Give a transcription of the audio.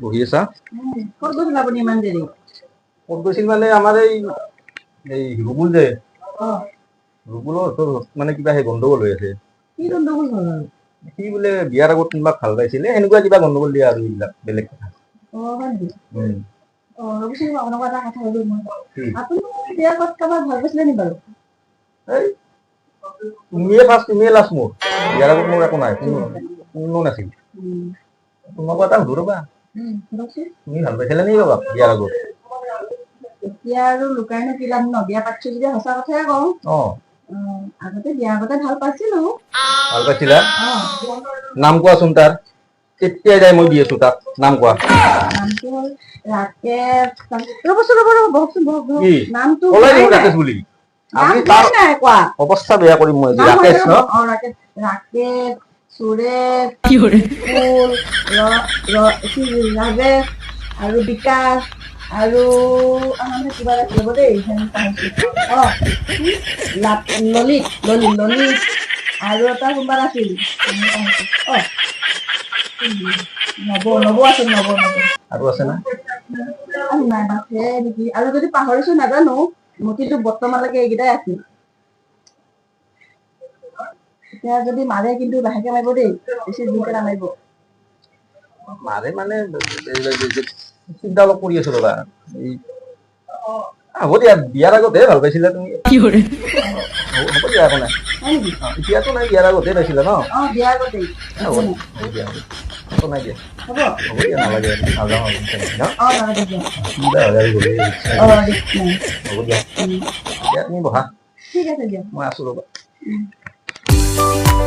বহি আছা ক'ত গৈছিল আপুনি ইমান দেৰি? ক'ত গৈছিল মানে আমাৰ এই এই ৰুবুল যে। ৰুবুলৰ মানে কিবা সেই গণ্ডগোল হৈ আছে। কি গণ্ডগোল হ'ল সি বোলে বিয়াৰ আগত কোনোবা ভালো পাইছিলে সেনেকুৱা কিবা গণ্ডগোল দিয়া আৰু এইবিলাক বেলেগ কথা। হয় বাৰু? তুমিয়ে ফাৰ্ষ্ট তুমিয়ে লাষ্ট মোৰ। বিয়াৰ আগত মোৰ একো নাই কোনো কোনো নাছিল। তোমাক এটা সুধো ৰ'বা তুমি ভাল পাইছিলা নেকি বাবা বিয়াৰ আগত? এতিয়া আৰু লুকাইনো কি লাভ ন? বিয়া পাতিছো যেতিয়া সঁচা কথাই কওঁ। অ। আগতে বিয়াৰ আগতে ভাল পাইছিলো। ভাল পাইছিলা? নাম কোৱাচোন তাৰ। তেতিয়াই যাই মই দি আছো তাক নাম কোৱা। নামটো হ'ল ৰাকেশ ৰ'বচোন ৰ'ব ৰ'ব বহকচোন বহক বহক। কি? নামটো ক'লাই কোৱাই দিব নাই। ৰাকেশ বুলি। তাৰ অৱস্থা বেয়া কৰিম মই ৰাকেশ ন? ৰাকেশ ৰাকেশ সুৰেশ ফুল ৰ- ৰ- কি ৰাজেশ আৰু বিকাশ আৰু আমাৰ মানে কিবা এটা কৰিব দেই ললিত ললিত ললিত আৰু এটা কোনোবা আছিল। নৱ নৱ আছিল নৱ নৱ আৰু আছে না? নাই আছে নেকি? আৰু যদি পাহৰিছো নাজানো মোৰ কিন্তু বৰ্তমানলৈকে এইকেইটাই আছিল। এতিয়া যদি মাৰে কিন্তু লাহেকে মাৰিব দেই বেছি জোৰকে নামাৰিব। মাৰে মানে চিন্তা অলপ কৰি আছো ৰবা। এই হ'ব দিয়া বিয়াৰ আগতহে ভালো পাইছিলা তুমি? হ'ব হ'ব দিয়া একো নাই। এতিয়াতো নাই বিয়াৰ আগতহে পাইছিলা ন? অ বিয়াৰ আগতেই হ'ব দিয়া। একো নাই দিয়া। হ'ব। হ'ব দিয়া নালাগে নাযাওঁ দিয়া। হ'ব দিয়া। দিয়া তুমি বহা। ঠিক আছে দিয়ক মই আছো ৰবা। Thank you.